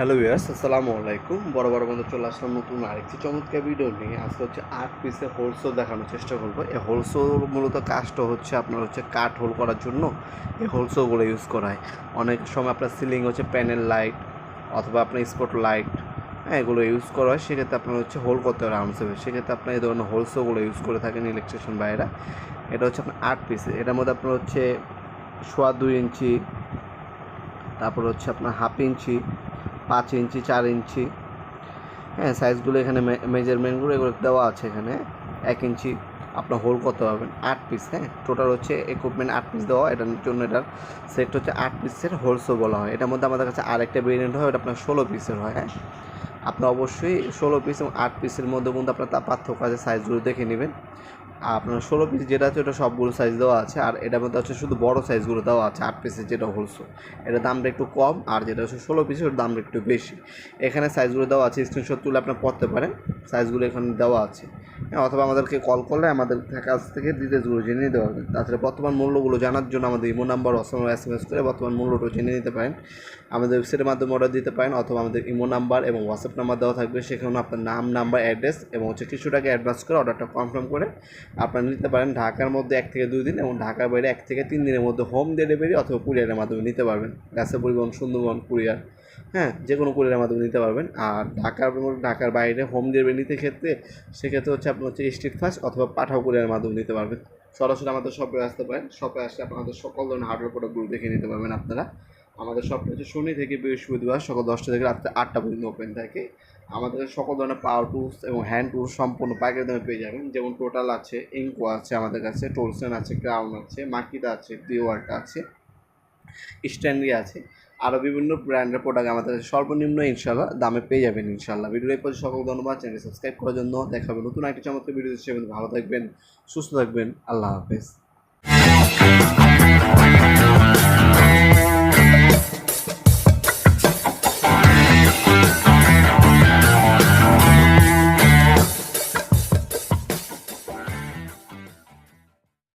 Hello viewers আসসালামু আলাইকুম। বড় বড় বন্ধু চলে আসলাম নতুন আরেকটি চমৎকার ভিডিও নিয়ে। আজকে হচ্ছে আট পিসে হোলসেল দেখানোর চেষ্টা করব। এই হোলসেল মূলত কাজটা হচ্ছে আপনার হচ্ছে কাঠ হোল করার জন্য এই হোলসেলগুলো ইউজ করা হয়। অনেক সময় আপনার সিলিং হচ্ছে প্যানেল লাইট অথবা আপনার স্পট লাইট হ্যাঁ এগুলো ইউজ করা হয়। সেক্ষেত্রে আপনার হচ্ছে হোল করতে রাউন্ড সেভে সেক্ষেত্রে আপনার এই ধরনের হোলসেলগুলো ইউজ করে থাকেন ইলেকট্রিশিয়ান বাইরা এটা হচ্ছে আপনার আট পিসে এটার মধ্যে আপনার হচ্ছে সোয়া দুই ইঞ্চি, তারপর হচ্ছে আপনার হাফ ইঞ্চি পাঁচ ইঞ্চি, চার ইঞ্চি। হ্যাঁ সাইজগুলো এখানে মেজারমেন্টগুলো এগুলো দেওয়া আছে এখানে। এক ইঞ্চি আপনার হোল কত পাবেন আট পিস হ্যাঁ? টোটাল হচ্ছে ইকুইপমেন্ট আট পিস দেওয়া, এটার জন্য এটার সেট হচ্ছে আট পিসের হোলসেল বলা হয়। এটার মধ্যে আমাদের কাছে আরেকটা ভেরিয়েন্ট হয়, ওটা আপনার ষোলো পিসের হয় হ্যাঁ? আপনি অবশ্যই ষোলো পিস এবং আট পিসের মধ্যে কিন্তু আপনার তা পার্থক্য আছে সাইজগুলো দেখে নেবেন। আপনার ষোলো পিস যেটা আছে, ওটা সবগুলো সাইজ দেওয়া আছে, আর এটার মধ্যে হচ্ছে শুধু বড় সাইজগুলো দেওয়া আছে, আট পিসের যেটা হলসো এটার দামটা একটু কম, আর যেটা হচ্ছে ষোলো পিসের ওটার দামটা একটু বেশি। এখানে সাইজগুলো দেওয়া আছে স্ক্রিনশট তুলে আপনার পড়তে পারেন। সাইজগুলো এখানে দেওয়া আছে। অথবা আমাদেরকে কল করলে আমাদের কাছ থেকে ডিটেলসগুলো জেনে নিতে পারবেন। তাছাড়া বর্তমান মূল্যগুলো জানার জন্য আমাদের ইমো নাম্বার অসময় এস এম এস করে বর্তমান মূল্যটা জেনে নিতে পারেন। আমাদের ওয়েবসাইটের মাধ্যমে অর্ডার দিতে পারেন, অথবা আমাদের ইমো নাম্বার এবং হোয়াটসঅ্যাপ নাম্বার দেওয়া থাকবে। সেখানে আপনার নাম নাম্বার অ্যাড্রেস এবং হচ্ছে কিছু টাকা অ্যাডভান্স করে অর্ডারটা কনফার্ম করে আপনারা নিতে পারেন। ঢাকার মধ্যে এক থেকে দুই দিন এবং ঢাকার বাইরে এক থেকে তিন দিনের মধ্যে হোম ডেলিভারি অথবা কুরিয়ারের মাধ্যমে নিতে পারবেন। গাছে পরিবহন, সুন্দরবন কুরিয়ার হ্যাঁ যে কোনো কুরিয়ারের মাধ্যমে নিতে পারবেন। আর ঢাকার ঢাকার বাইরে হোম ডেলিভারি নিতে ক্ষেত্রে সেক্ষেত্রে হচ্ছে আপনার হচ্ছে স্ট্রিট ফাস্ট অথবা পাঠাও কুরিয়ারের মাধ্যমে নিতে পারবেন। সরাসরি আমাদের শপে আসতে পারেন। শপে আসলে আপনাদের সকল ধরনের হার্ডওয়্যার প্রোডাক্টগুলো দেখে নিতে পারবেন আপনারা। আমাদের শপটা হচ্ছে শনি থেকে বৃহস্পতিবার সকাল দশটা থেকে রাত্রে আটটা পর্যন্ত ওপেন থাকে। আমাদের সকল ধরনের পাওয়ার টুলস এবং হ্যান্ড টুলস সম্পূর্ণ পাইকারি দামে পেয়ে যাবেন। যেমন টোটাল আছে ইঙ্কো আছে আমাদের কাছে টোলসেন আছে ক্রাউন আছে মাকিটা আছে প্রিওয়ার্টা আছে। স্ট্যান্ডি আছে। আরও বিভিন্ন ব্র্যান্ডের প্রোডাক্ট আমাদের সর্বনিম্ন ইনশাল্লাহ দামে পেয়ে যাবেন ইনশাল্লাহ ভিডিও এই পর্যন্ত সকল ধন্যবাদ। চ্যানেল সাবস্ক্রাইব করার জন্য দেখাবেন নতুন একটি চমৎকার ভিডিও হিসেবে ভালো থাকবেন, সুস্থ থাকবেন। আল্লাহ হাফেজ।